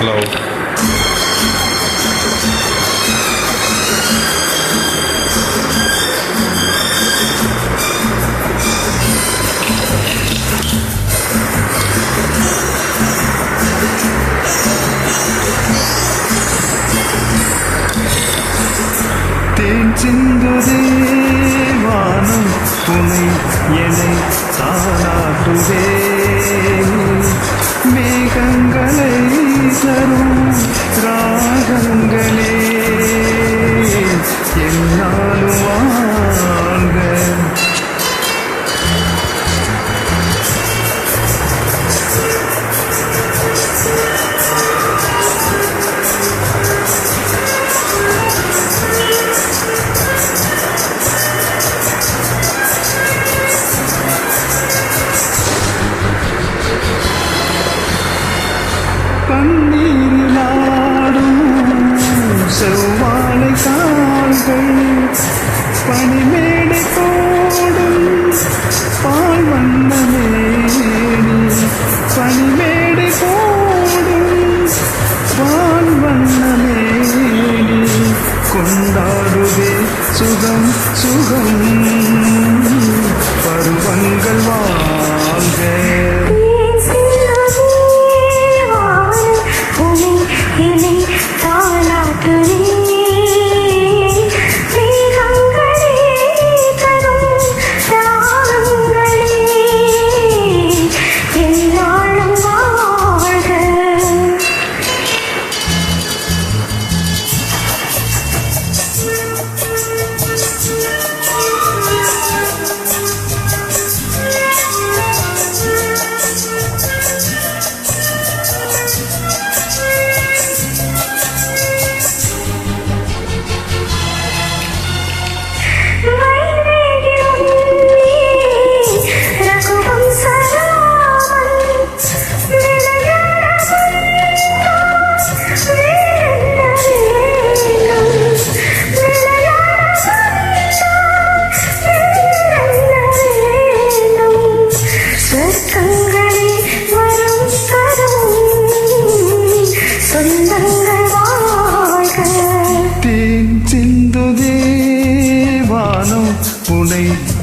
Hello தேன் சிந்துதே வானம் துணை என்னை தாளாட்டுதே தரும் பன்னீரிலாடும் செவ்வாழை கால்கள் பனிமேடை போடும் பால் வண்ண மேனி பனிமேடை போடும் பால் வண்ண மேனி. கொண்டாடுவே சுகம் சுகம். சொர்க்கங்களே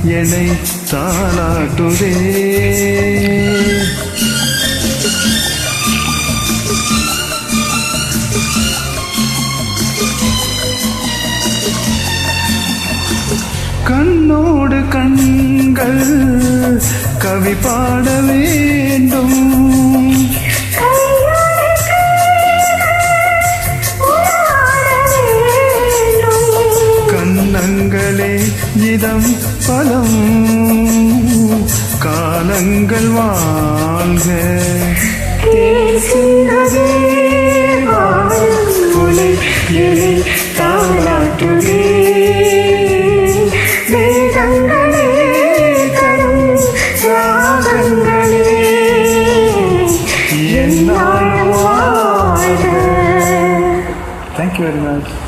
என்னை தாளாட்டுதே. கண்ணோடு கண்கள் கவி பாட வேண்டும். கண்ணங்களே இதம் பலம். காலங்கள் வாழ்க. தாளாட்டுதே வேதங்களே தரும் ராகங்களே. என்னாலும் வாழ்க. Thank you very much